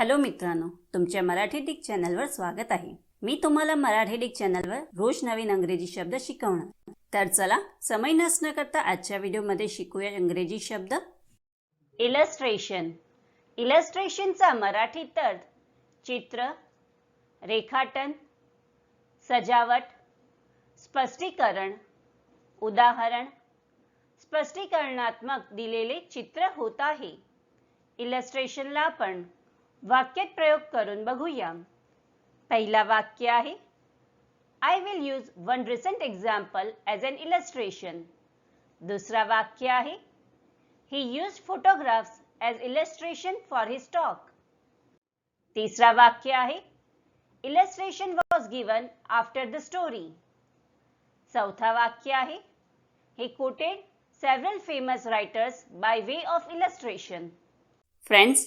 Hello मित्रांनो तुमच्या Marathi Dick चॅनलवर स्वागत आहे. मी तुम्हाला मराठी डिक चॅनलवर रोज नवीन अंग्रेजी शब्द शिकवणार. तर चला समय नसणं करता आजच्या व्हिडिओमध्ये शिकूया इंग्रजी शब्द. इलस्ट्रेशन इलस्ट्रेशनचा मराठी तर चित्र रेखाटन सजावट स्पष्टीकरण उदाहरण स्पष्टीकरणात्मक दिलेले चित्र होत आहे. इलस्ट्रेशनला आपण वाक्यात प्रयोग करून बघूया. पहिला वाक्य आहे I will use one recent example as an illustration दुसरा वाक्य आहे he use photographs as illustration for his talk तिसरा वाक्य आहे illustration was given after the story चौथा वाक्य आहे he quoted several famous writers by way of illustration friends